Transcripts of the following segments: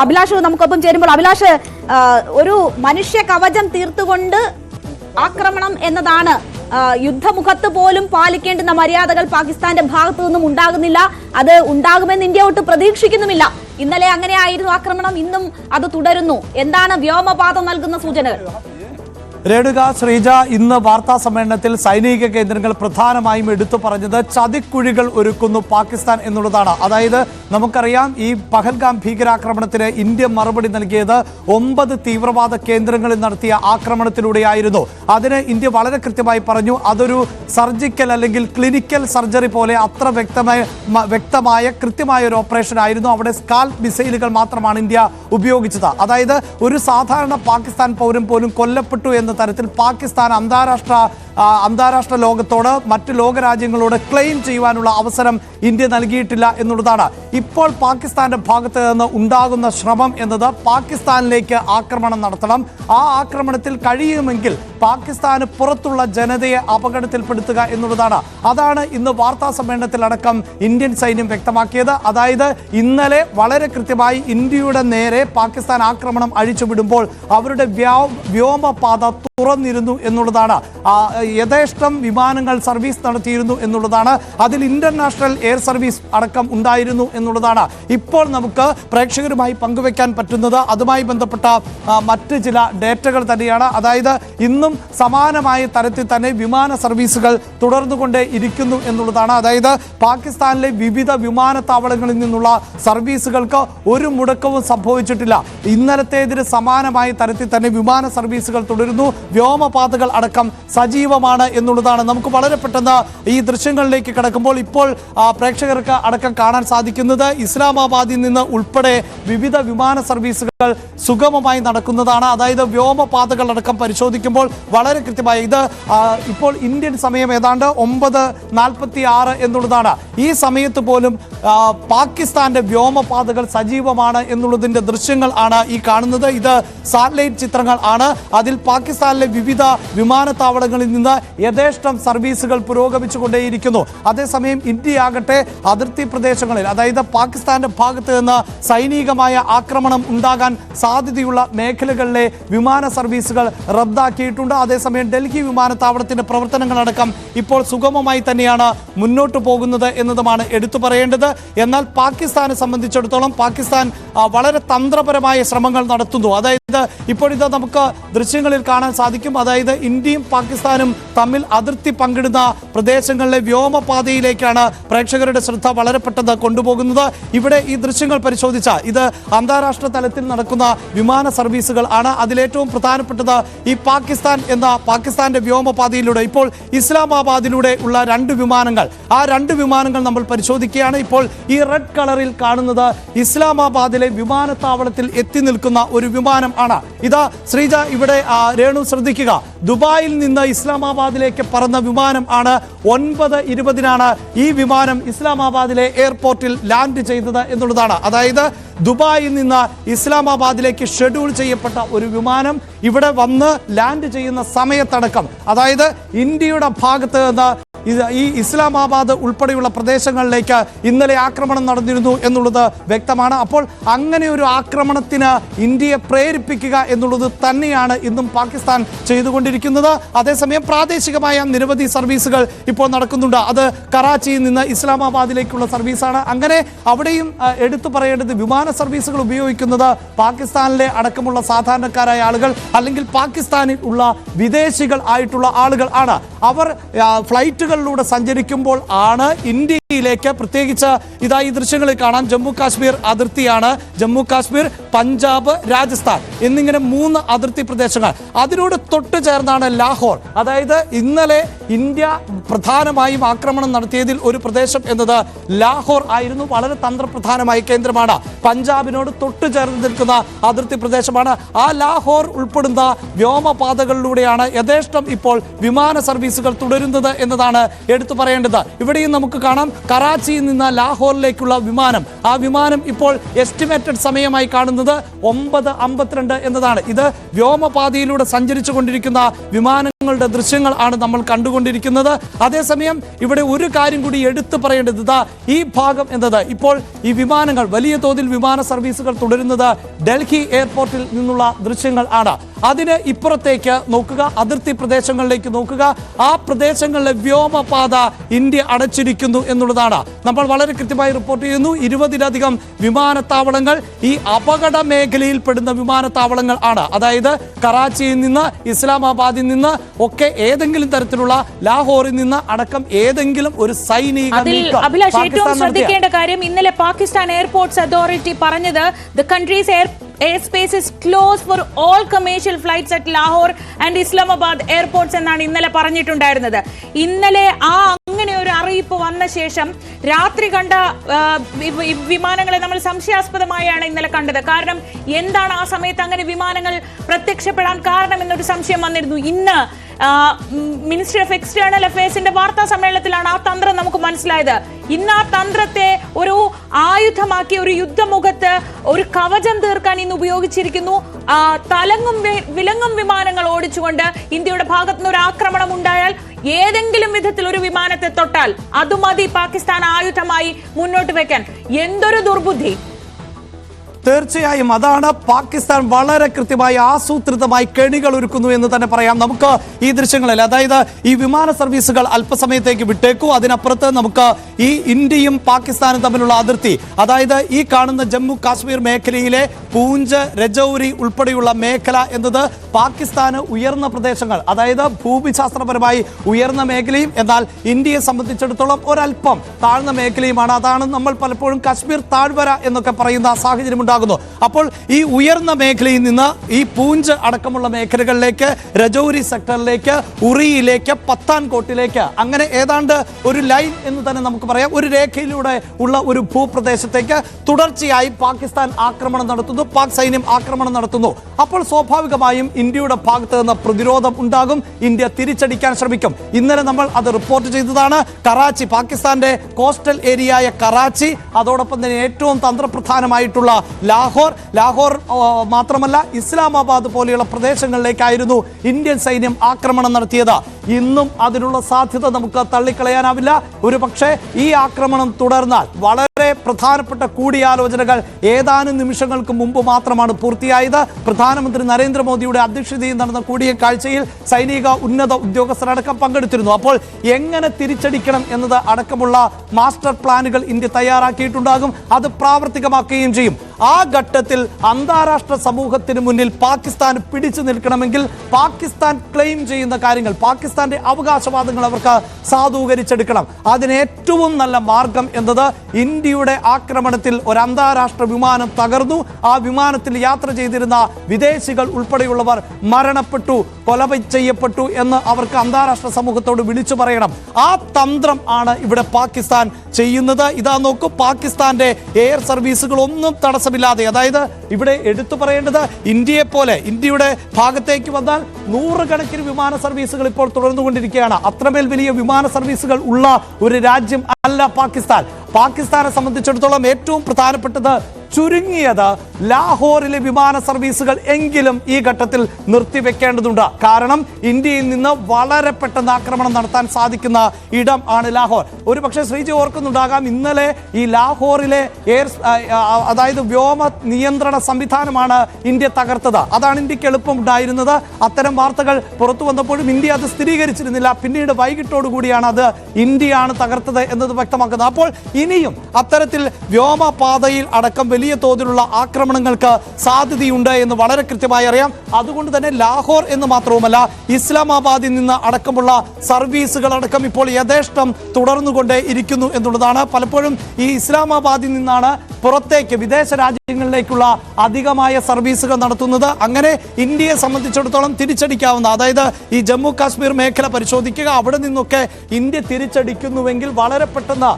അഭിലാഷ് നമുക്കൊപ്പം ചേരുമ്പോൾ അഭിലാഷ് ഒരു മനുഷ്യ കവചം തീർത്തുകൊണ്ട് ആക്രമണം എന്നതാണ് യുദ്ധമുഖത്ത് പോലും പാലിക്കേണ്ടുന്ന മര്യാദകൾ പാകിസ്ഥാന്റെ ഭാഗത്തു നിന്നും ഉണ്ടാകുന്നില്ല. അത് ഉണ്ടാകുമെന്ന് ഇന്ത്യ ഒട്ട് പ്രതീക്ഷിക്കുന്നുമില്ല. ഇന്നലെ അങ്ങനെയായിരുന്നു ആക്രമണം ഇന്നും അത് തുടരുന്നു. എന്താണ് വ്യോമപാതം നൽകുന്ന സൂചനകൾ? രേണുക ശ്രീജ ഇന്ന് വാർത്താ സമ്മേളനത്തിൽ സൈനിക കേന്ദ്രങ്ങൾ പ്രധാനമായും എടുത്തു പറഞ്ഞത് ചതിക്കുഴികൾ ഒരുക്കുന്നു പാകിസ്ഥാൻ എന്നുള്ളതാണ്. അതായത് നമുക്കറിയാം ഈ പഹൽഗാം ഭീകരാക്രമണത്തിന് ഇന്ത്യ മറുപടി നൽകിയത് ഒമ്പത് തീവ്രവാദ കേന്ദ്രങ്ങളിൽ നടത്തിയ ആക്രമണത്തിലൂടെയായിരുന്നു. അതിന് ഇന്ത്യ വളരെ കൃത്യമായി പറഞ്ഞു അതൊരു സർജിക്കൽ അല്ലെങ്കിൽ ക്ലിനിക്കൽ സർജറി പോലെ അത്ര വ്യക്തമായ വ്യക്തമായ കൃത്യമായ ഒരു ഓപ്പറേഷൻ ആയിരുന്നു. അവിടെ സ്കാൽ മിസൈലുകൾ മാത്രമാണ് ഇന്ത്യ ഉപയോഗിച്ചത്. അതായത് ഒരു സാധാരണ പാകിസ്ഥാൻ പൗരൻ പോലും കൊല്ലപ്പെട്ടു എന്ന തരത്തിൽ പാകിസ്ഥാൻ അന്താരാഷ്ട്ര അന്താരാഷ്ട്ര ലോകത്തോട് മറ്റ് ലോകരാജ്യങ്ങളോട് ക്ലെയിം ചെയ്യുവാനുള്ള അവസരം ഇന്ത്യ നൽകിയിട്ടില്ല എന്നുള്ളതാണ്. ഇപ്പോൾ പാകിസ്ഥാന്റെ ഭാഗത്ത് നിന്ന് ഉണ്ടാകുന്ന ശ്രമം എന്നത് പാകിസ്ഥാനിലേക്ക് ആക്രമണം നടത്തണം. ആ ആക്രമണത്തിൽ കഴിയുമെങ്കിൽ പാകിസ്ഥാന് പുറത്തുള്ള ജനതയെ അപകടത്തിൽപ്പെടുത്തുക എന്നുള്ളതാണ്. അതാണ് ഇന്ന് വാർത്താ സമ്മേളനത്തിലടക്കം ഇന്ത്യൻ സൈന്യം വ്യക്തമാക്കിയത്. അതായത് ഇന്നലെ വളരെ കൃത്യമായി ഇന്ത്യയുടെ നേരെ പാകിസ്ഥാൻ ആക്രമണം അഴിച്ചുവിടുമ്പോൾ അവരുടെ വ്യോമപാത തുറന്നിരുന്നു എന്നുള്ളതാണ്. യഥേഷ്ടം വിമാനങ്ങൾ സർവീസ് നടത്തിയിരുന്നു എന്നുള്ളതാണ്. അതിൽ ഇന്റർനാഷണൽ എയർ സർവീസ് അടക്കം ഉണ്ടായിരുന്നു എന്നുള്ളതാണ്. ഇപ്പോൾ നമുക്ക് പ്രേക്ഷകരുമായി പങ്കുവെക്കാൻ പറ്റുന്നത് അതുമായി ബന്ധപ്പെട്ട മറ്റ് ചില ഡേറ്റകൾ തന്നെയാണ്. അതായത് ഇന്നും സമാനമായ തരത്തിൽ തന്നെ വിമാന സർവീസുകൾ തുടർന്നുകൊണ്ടേ ഇരിക്കുന്നു എന്നുള്ളതാണ്. അതായത് പാകിസ്ഥാനിലെ വിവിധ വിമാനത്താവളങ്ങളിൽ നിന്നുള്ള സർവീസുകൾക്ക് ഒരു മുടക്കവും സംഭവിച്ചിട്ടില്ല. ഇന്നലത്തേതിന് സമാനമായ തരത്തിൽ തന്നെ വിമാന സർവീസുകൾ തുടരുന്നു. വ്യോമപാതകൾ അടക്കം സജീവമാണ് എന്നുള്ളതാണ്. നമുക്ക് വളരെ പെട്ടെന്ന് ഈ ദൃശ്യങ്ങളിലേക്ക് കിടക്കുമ്പോൾ ഇപ്പോൾ പ്രേക്ഷകർക്ക് അടക്കം കാണാൻ സാധിക്കുന്നത് ഇസ്ലാമാബാദിൽ നിന്ന് ഉൾപ്പെടെ വിവിധ വിമാന സർവീസുകൾ സുഗമമായി നടക്കുന്നതാണ്. അതായത് വ്യോമപാതകൾ അടക്കം പരിശോധിക്കുമ്പോൾ വളരെ കൃത്യമായി ഇത് ഇപ്പോൾ ഇന്ത്യൻ സമയം ഏതാണ്ട് ഒമ്പത് നാൽപ്പത്തി ആറ് എന്നുള്ളതാണ്. ഈ സമയത്ത് പോലും പാകിസ്ഥാന്റെ വ്യോമപാതകൾ സജീവമാണ് എന്നുള്ളതിന്റെ ദൃശ്യങ്ങൾ ആണ് ഈ കാണുന്നത്. ഇത് സാറ്റലൈറ്റ് ചിത്രങ്ങൾ ആണ്. അതിൽ പാകിസ്ഥാനിലെ വിവിധ വിമാനത്താവളങ്ങളിൽ നിന്ന് യഥേഷ്ടം സർവീസുകൾ പുരോഗമിച്ചുകൊണ്ടേയിരിക്കുന്നു. അതേസമയം ഇന്ത്യയാകട്ടെ അതിർത്തി പ്രദേശങ്ങളിൽ അതായത് പാകിസ്ഥാന്റെ ഭാഗത്ത് നിന്ന് സൈനികമായ ആക്രമണം ഉണ്ടാകാൻ സാധ്യതയുള്ള മേഖലകളിലെ വിമാന സർവീസുകൾ റദ്ദാക്കിയിട്ടുണ്ട്. അതേസമയം ഡൽഹി വിമാനത്താവളത്തിന്റെ പ്രവർത്തനങ്ങളടക്കം ഇപ്പോൾ സുഗമമായി തന്നെയാണ് മുന്നോട്ട് പോകുന്നത് എന്നതുമാണ് എടുത്തു പറയേണ്ടത്. എന്നാൽ പാകിസ്ഥാനെ സംബന്ധിച്ചിടത്തോളം പാകിസ്ഥാൻ വളരെ തന്ത്രപരമായ ശ്രമങ്ങൾ നടത്തുന്നു. അതായത് ഇപ്പോഴിത് നമുക്ക് ദൃശ്യങ്ങളിൽ കാണാൻ സാധിക്കും. അതായത് ഇന്ത്യയും പാകിസ്ഥാനും തമ്മിൽ അതിർത്തി പങ്കിടുന്ന പ്രദേശങ്ങളിലെ വ്യോമപാതയിലേക്കാണ് പ്രേക്ഷകരുടെ ശ്രദ്ധ വളരെ പെട്ടെന്ന് കൊണ്ടുപോകുന്നത്. ഇവിടെ ഈ ദൃശ്യങ്ങൾ പരിശോധിച്ച ഇത് അന്താരാഷ്ട്ര തലത്തിൽ നടക്കുന്ന വിമാന സർവീസുകൾ ആണ്. അതിലേറ്റവും പ്രധാനപ്പെട്ടത് ഈ പാകിസ്ഥാൻ എന്ന പാകിസ്ഥാന്റെ വ്യോമപാതയിലൂടെ. ഇപ്പോൾ ഇസ്ലാമാബാദിലൂടെ ഉള്ള രണ്ട് വിമാനങ്ങൾ. ആ രണ്ട് വിമാനങ്ങൾ നമ്മൾ പരിശോധിക്കുകയാണ്. ഇപ്പോൾ ഈ റെഡ് കളറിൽ കാണുന്നത് ഇസ്ലാമാബാദിലെ വിമാനത്താവളത്തിൽ എത്തി നിൽക്കുന്ന ഒരു വിമാനം ആണ്. ഇതാ ശ്രീജ ഇവിടെ രേണു ശ്രദ്ധിക്കുക. ദുബായിൽ നിന്ന് ഇസ്ലാമാബാദിലേക്ക് പറന്ന വിമാനം ആണ് ഒൻപത് ഇരുപതിനാണ് ഈ വിമാനം ഇസ്ലാമാബാദിലെ എയർപോർട്ടിൽ ലാൻഡ് ചെയ്തത് എന്നുള്ളതാണ്. അതായത് ദുബായിൽ നിന്ന് ഇസ്ലാമാബാദിലേക്ക് ഷെഡ്യൂൾ ചെയ്യപ്പെട്ട ഒരു വിമാനം ഇവിടെ വന്ന് ലാൻഡ് ചെയ്യുന്ന സമയത്തടക്കം. അതായത് ഇന്ത്യയുടെ ഭാഗത്ത് നിന്ന് ഈ ഇസ്ലാമാബാദ് ഉൾപ്പെടെയുള്ള പ്രദേശങ്ങളിലേക്ക് ഇന്നലെ ആക്രമണം നടന്നിരുന്നു എന്നുള്ളത് വ്യക്തമാണ്. അപ്പോൾ അങ്ങനെ ഒരു ആക്രമണത്തിന് ഇന്ത്യയെ പ്രേരിപ്പിക്കുക എന്നുള്ളത് തന്നെയാണ് ഇന്നും പാകിസ്ഥാൻ ചെയ്തുകൊണ്ടിരിക്കുന്നത്. അതേസമയം പ്രാദേശികമായ നിരവധി സർവീസുകൾ ഇപ്പോൾ നടക്കുന്നുണ്ട്. അത് കറാച്ചിയിൽ നിന്ന് ഇസ്ലാമാബാദിലേക്കുള്ള സർവീസാണ്. അങ്ങനെ അവിടെയും എടുത്തു പറയേണ്ടത് വിമാന സർവീസുകൾ ഉപയോഗിക്കുന്നത് പാകിസ്ഥാനിലെ അടക്കമുള്ള സാധാരണക്കാരായ ആളുകൾ അല്ലെങ്കിൽ പാകിസ്ഥാനിൽ ഉള്ള വിദേശികൾ ആയിട്ടുള്ള ആളുകൾ ആണ്. അവർ ആ, ഫ്ലൈറ്റുകളിലൂടെ സഞ്ചരിക്കുമ്പോൾ ആണ് ഇന്ത്യയിലേക്ക് പ്രത്യേകിച്ച് ഇതാ ഈ ദൃശ്യങ്ങളിൽ കാണാം ജമ്മു കാശ്മീർ അതിർത്തിയാണ്. ജമ്മു കാശ്മീർ പഞ്ചാബ് രാജസ്ഥാൻ എന്നിങ്ങനെ മൂന്ന് അതിർത്തി പ്രദേശങ്ങൾ. അതിനോട് തൊട്ട് ചേർന്നാണ് ലാഹോർ. അതായത് ഇന്നലെ ഇന്ത്യ പ്രധാനമായും ആക്രമണം നടത്തിയതിൽ ഒരു പ്രദേശം എന്നത് ലാഹോർ ആയിരുന്നു. വളരെ തന്ത്രപ്രധാനമായ കേന്ദ്രമാണ്. പഞ്ചാബിനോട് തൊട്ട് ചേർന്ന് നിൽക്കുന്ന അതിർത്തി പ്രദേശമാണ്. ആ ലാഹോർ ഉൾപ്പെടുന്ന വ്യോമപാതകളിലൂടെയാണ് യഥേഷ്ടം ഇപ്പോൾ വിമാന സർവീസുകൾ തുടരുന്നത് എന്നതാണ് എടുത്തു പറയേണ്ടത്. ഇവിടെയും നമുക്ക് കാണാം കറാച്ചിയിൽ നിന്ന് ലാഹോറിലേക്കുള്ള വിമാനം. ആ വിമാനം ഇപ്പോൾ എസ്റ്റിമേറ്റഡ് സമയമായി കാണുന്നത് ഒമ്പത് അമ്പത്തിരണ്ട് എന്നതാണ്. ഇത് വ്യോമപാതയിലൂടെ സഞ്ചരിച്ചു കൊണ്ടിരിക്കുന്ന വിമാനങ്ങൾ ങ്ങളുടെ ദൃശ്യങ്ങൾ ആണ് നമ്മൾ കണ്ടുകൊണ്ടിരിക്കുന്നത്. അതേസമയം ഇവിടെ ഒരു കാര്യം കൂടി എടുത്തു പറയേണ്ടത്. ഇതാ ഈ ഭാഗം എന്നത് ഇപ്പോൾ ഈ വിമാനങ്ങൾ വലിയ തോതിൽ വിമാന സർവീസുകൾ തുടരുന്നത് ഡൽഹി എയർപോർട്ടിൽ നിന്നുള്ള ദൃശ്യങ്ങൾ ആണ്. അതിന് ഇപ്പുറത്തേക്ക് നോക്കുക അതിർത്തി പ്രദേശങ്ങളിലേക്ക് നോക്കുക. ആ പ്രദേശങ്ങളിലെ വ്യോമപാത ഇന്ത്യ അടച്ചിരിക്കുന്നു എന്നുള്ളതാണ്. നമ്മൾ വളരെ കൃത്യമായി റിപ്പോർട്ട് ചെയ്യുന്നു ഇരുപതിലധികം വിമാനത്താവളങ്ങൾ ഈ അപകട മേഖലയിൽ പെടുന്ന വിമാനത്താവളങ്ങൾ ആണ്. അതായത് കറാച്ചിയിൽ നിന്ന് ഇസ്ലാമാബാദിൽ നിന്ന് ഒക്കെ ഏതെങ്കിലും തരത്തിലുള്ള ലാഹോറിൽ നിന്ന് അടക്കം ഏതെങ്കിലും ഒരു സൈനിക അഭിലാഷ് ഏറ്റവും ശ്രദ്ധിക്കേണ്ട കാര്യം ഇന്നലെ പാകിസ്ഥാൻ എയർപോർട്ട്സ് അതോറിറ്റി പറഞ്ഞത് the countries air air space is close for all commercial flights at Lahore and Islamabad airports എന്നാണ് ഇന്നലെ പറഞ്ഞിട്ടുണ്ടായിരുന്നത്. ഇന്നലെ ആ അറിയിപ്പ് വന്ന ശേഷം രാത്രി കണ്ട വിമാനങ്ങളെ നമ്മൾ സംശയാസ്പദമായാണ് ഇന്നലെ കണ്ടത്. കാരണം എന്താണ് ആ സമയത്ത് അങ്ങനെ വിമാനങ്ങൾ പ്രത്യക്ഷപ്പെടാൻ കാരണം എന്നൊരു സംശയം വന്നിരുന്നു. ഇന്ന് മിനിസ്റ്റർ ഓഫ് എക്സ്റ്റേണൽ അഫയേഴ്സിന്റെ വാർത്താ സമ്മേളനത്തിലാണ് ആ തന്ത്രം നമുക്ക് മനസ്സിലായത്. ഇന്ന് ആ തന്ത്രത്തെ ഒരു ആയുധമാക്കി ഒരു യുദ്ധമുഖത്ത് ഒരു കവചം തീർക്കാൻ ഇന്ന് ഉപയോഗിച്ചിരിക്കുന്നു. തലങ്ങും വിലങ്ങും വിമാനങ്ങൾ ഓടിച്ചുകൊണ്ട് ഇന്ത്യയുടെ ഭാഗത്തുനിന്ന് ഒരു ആക്രമണം ഉണ്ടായാൽ ഏതെങ്കിലും വിധത്തിൽ ഒരു വിമാനത്തെ തൊട്ടാൽ അതുമതി പാകിസ്ഥാൻ ആയുധമായി മുന്നോട്ട് വെക്കാൻ. എന്തൊരു ദുർബുദ്ധി. തീർച്ചയായും അതാണ് പാകിസ്ഥാൻ വളരെ കൃത്യമായി ആസൂത്രിതമായി കെണികൾ ഒരുക്കുന്നു എന്ന് തന്നെ പറയാം. നമുക്ക് ഈ ദൃശ്യങ്ങളിൽ അതായത് ഈ വിമാന സർവീസുകൾ അല്പസമയത്തേക്ക് വിട്ടേക്കൂ. അതിനപ്പുറത്ത് നമുക്ക് ഈ ഇന്ത്യയും പാകിസ്ഥാനും തമ്മിലുള്ള അതിർത്തി അതായത് ഈ കാണുന്ന ജമ്മു കാശ്മീർ മേഖലയിലെ പൂഞ്ച് രജൌരി ഉൾപ്പെടെയുള്ള മേഖല എന്നത് പാകിസ്ഥാന് ഉയർന്ന പ്രദേശങ്ങൾ അതായത് ഭൂമിശാസ്ത്രപരമായി ഉയർന്ന മേഖലയും എന്നാൽ ഇന്ത്യയെ സംബന്ധിച്ചിടത്തോളം ഒരല്പം താഴ്ന്ന മേഖലയുമാണ്. അതാണ് നമ്മൾ പലപ്പോഴും കാശ്മീർ താഴ്വര എന്നൊക്കെ പറയുന്ന സാഹചര്യം ഉണ്ടാകുന്നു. അപ്പോൾ ഈ ഉയർന്ന മേഖലയിൽ നിന്ന് ഈ പൂഞ്ച് അടക്കമുള്ള മേഖലകളിലേക്ക് രജൌരി സെക്ടറിലേക്ക് ഉറിയിലേക്ക് പത്താൻകോട്ടിലേക്ക് അങ്ങനെ ഏതാണ്ട് ഒരു ലൈൻ എന്ന് തന്നെ നമുക്ക് പറയാം. ഒരു രേഖയിലൂടെ ഉള്ള ഒരു ഭൂപ്രദേശത്തേക്ക് തുടർച്ചയായി പാകിസ്ഥാൻ ആക്രമണം നടത്തുന്നു പാക് സൈന്യം ആക്രമണം നടത്തുന്നു. അപ്പോൾ സ്വാഭാവികമായും ഇന്ത്യയുടെ ഭാഗത്ത് നിന്ന് പ്രതിരോധം ഉണ്ടാകും ഇന്ത്യ തിരിച്ചടിക്കാൻ ശ്രമിക്കും. ഇന്നലെ നമ്മൾ അത് റിപ്പോർട്ട് ചെയ്തതാണ്. കറാച്ചി പാകിസ്ഥാന്റെ കോസ്റ്റൽ ഏരിയയായ കറാച്ചി അതോടൊപ്പം തന്നെ ഏറ്റവും തന്ത്രപ്രധാനമായിട്ടുള്ള ലാഹോർ ലാഹോർ മാത്രമല്ല ഇസ്ലാമാബാദ് പോലെയുള്ള പ്രദേശങ്ങളിലേക്കായിരുന്നു ഇന്ത്യൻ സൈന്യം ആക്രമണം നടത്തിയത്. ഇന്നും അതിനുള്ള സാധ്യത നമുക്ക് തള്ളിക്കളയാനാവില്ല. ഒരു പക്ഷേ ഈ ആക്രമണം തുടർന്നാൽ വളരെ പ്രധാനപ്പെട്ട കൂടിയാലോചനകൾ ഏതാനും നിമിഷങ്ങൾക്ക് മുമ്പ് മാത്രമാണ് പൂർത്തിയായത്. പ്രധാനമന്ത്രി നരേന്ദ്രമോദിയുടെ അധ്യക്ഷതയിൽ നടന്ന കൂടിയക്കാഴ്ചയിൽ സൈനിക ഉന്നത ഉദ്യോഗസ്ഥരടക്കം പങ്കെടുത്തിരുന്നു. അപ്പോൾ എങ്ങനെ തിരിച്ചടിക്കണം എന്നത് അടക്കമുള്ള മാസ്റ്റർ പ്ലാനുകൾ ഇന്ത്യ തയ്യാറാക്കിയിട്ടുണ്ടാകും. അത് പ്രാവർത്തികമാക്കുകയും ചെയ്യും. ആ ഘട്ടത്തിൽ അന്താരാഷ്ട്ര സമൂഹത്തിന് മുന്നിൽ പാകിസ്ഥാൻ പിടിച്ചു നിൽക്കണമെങ്കിൽ പാകിസ്ഥാൻ ക്ലെയിം ചെയ്യുന്ന കാര്യങ്ങൾ പാകിസ്ഥാന്റെ അവകാശവാദങ്ങൾ അവർക്ക് സാധൂകരിച്ചെടുക്കണം. അതിന് ഏറ്റവും നല്ല മാർഗം എന്നത് ഇന്ത്യയുടെ ആക്രമണത്തിൽ ഒരു അന്താരാഷ്ട്ര വിമാനം തകർന്നു. ആ വിമാനത്തിൽ യാത്ര ചെയ്തിരുന്ന വിദേശികൾ ഉൾപ്പെടെയുള്ളവർ മരണപ്പെട്ടു കൊല ചെയ്യപ്പെട്ടു എന്ന് അവർക്ക് അന്താരാഷ്ട്ര സമൂഹത്തോട് വിളിച്ചു പറയണം. ആ തന്ത്രം ആണ് ഇവിടെ പാകിസ്ഥാൻ ചെയ്യുന്നത്. ഇതാ നോക്കൂ പാകിസ്ഥാന്റെ എയർ സർവീസുകൾ ഒന്നും തടസ്സമില്ലാതെ അതായത് ഇവിടെ എടുത്തു പറയേണ്ടത് ഇന്ത്യയെ പോലെ ഇന്ത്യയുടെ ഭാഗത്തേക്ക് വന്നാൽ നൂറുകണക്കിന് വിമാന സർവീസുകൾ ഇപ്പോൾ തുടർന്നുകൊണ്ടിരിക്കുകയാണ്. അത്രമേൽ വലിയ വിമാന സർവീസുകൾ ഉള്ള ഒരു രാജ്യം അല്ല പാകിസ്ഥാൻ. പാകിസ്ഥാനെ സംബന്ധിച്ചിടത്തോളം ഏറ്റവും പ്രധാനപ്പെട്ടത് ചുരുങ്ങിയത് ലാഹോറിലെ വിമാന സർവീസുകൾ എങ്കിലും ഈ ഘട്ടത്തിൽ നിർത്തിവെക്കേണ്ടതുണ്ട്. കാരണം ഇന്ത്യയിൽ നിന്ന് വളരെ പെട്ടെന്ന് ആക്രമണം നടത്താൻ സാധിക്കുന്ന ഇടം ആണ് ലാഹോർ. ഒരു പക്ഷേ ശ്രീജി ഓർക്കുന്നുണ്ടാകാം ഇന്നലെ ഈ ലാഹോറിലെ എയർ അതായത് വ്യോമ നിയന്ത്രണ സംവിധാനമാണ് ഇന്ത്യ തകർത്തത്. അതാണ് ഇന്ത്യയ്ക്ക് എളുപ്പമുണ്ടായിരുന്നത്. അത്തരം വാർത്തകൾ പുറത്തു വന്നപ്പോഴും ഇന്ത്യ അത് സ്ഥിരീകരിച്ചിരുന്നില്ല. പിന്നീട് വൈകിട്ടോടുകൂടിയാണ് അത് ഇന്ത്യയാണ് തകർത്തത് എന്നത് വ്യക്തമാക്കുന്നത്. അപ്പോൾ ഇനിയും അത്തരത്തിൽ വ്യോമപാതയിൽ അടക്കം വലിയ തോതിലുള്ള ആക്രമണങ്ങൾക്ക് സാധ്യതയുണ്ട് എന്ന് വളരെ കൃത്യമായി അറിയാം. അതുകൊണ്ട് തന്നെ ലാഹോർ എന്ന് മാത്രവുമല്ല ഇസ്ലാമാബാദിൽ നിന്ന് അടക്കമുള്ള സർവീസുകൾ അടക്കം ഇപ്പോൾ യഥേഷ്ടം തുടർന്നുകൊണ്ടേ ഇരിക്കുന്നു എന്നുള്ളതാണ്. പലപ്പോഴും ഈ ഇസ്ലാമാബാദിൽ നിന്നാണ് പുറത്തേക്ക് വിദേശ രാജ്യങ്ങളിലേക്കുള്ള അധികമായ സർവീസുകൾ നടത്തുന്നത് അങ്ങനെ ഇന്ത്യയെ സംബന്ധിച്ചിടത്തോളം തിരിച്ചടിക്കാവുന്ന അതായത് ഈ ജമ്മു കാശ്മീർ മേഖല പരിശോധിക്കുക അവിടെ നിന്നൊക്കെ ഇന്ത്യ തിരിച്ചടിക്കുന്നുവെങ്കിൽ വളരെ പെട്ടെന്ന്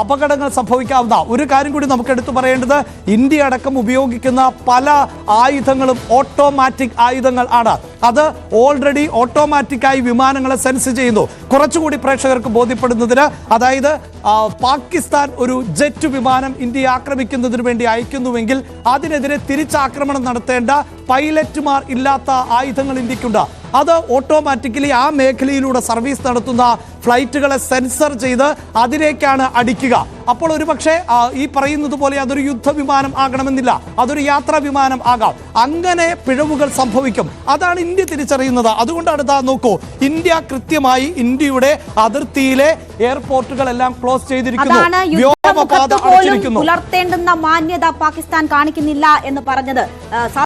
അപകടങ്ങൾ സംഭവിക്കാവുന്ന ഒരു കാര്യം കൂടി നമുക്ക് എടുത്തു പറയേണ്ടത്. ഇന്ത്യ അടക്കം ഉപയോഗിക്കുന്ന പല ആയുധങ്ങളും ഓട്ടോമാറ്റിക് ആയുധങ്ങൾ ആണ്. അത് ഓൾറെഡി ഓട്ടോമാറ്റിക്കായി വിമാനങ്ങളെ സെൻസ് ചെയ്യുന്നു. കുറച്ചുകൂടി പ്രേക്ഷകർക്ക് ബോധ്യപ്പെടുന്നതിന് അതായത് പാകിസ്ഥാൻ ഒരു ജെറ്റ് വിമാനം ഇന്ത്യയെ ആക്രമിക്കുന്നതിന് വേണ്ടി അയക്കുന്നുവെങ്കിൽ അതിനെതിരെ തിരിച്ചാക്രമണം നടത്തേണ്ട പൈലറ്റുമാർ ഇല്ലാത്ത ആയുധങ്ങൾ ഇന്ത്യക്കുണ്ട്. അത് ഓട്ടോമാറ്റിക്കലി ആ മേഖലയിലൂടെ സർവീസ് നടത്തുന്ന ഫ്ലൈറ്റുകളെ സെൻസർ ചെയ്ത് അതിലേക്കാണ് അടിക്കുക. അപ്പോൾ ഒരു പക്ഷേ ഈ പറയുന്നത് പോലെ അതൊരു യുദ്ധവിമാനം ആകണമെന്നില്ല. അതൊരു യാത്രാ വിമാനം ആകാം. അങ്ങനെ പിഴവുകൾ സംഭവിക്കും. അതാണ് ഇന്ത്യ തിരിച്ചറിയുന്നത്. അതുകൊണ്ടാണ് ഇതാ നോക്കൂ ഇന്ത്യ കൃത്യമായി ഇന്ത്യയുടെ അതിർത്തിയിലെ എയർപോർട്ടുകളെല്ലാം ക്ലോസ് ചെയ്തിരിക്കുന്നു. വ്യോമപാത അടച്ചിരിക്കുന്നു. പുലർത്തേണ്ടുന്ന മാന്യത പാകിസ്ഥാൻ കാണിക്കുന്നില്ല എന്ന് പറഞ്ഞത്.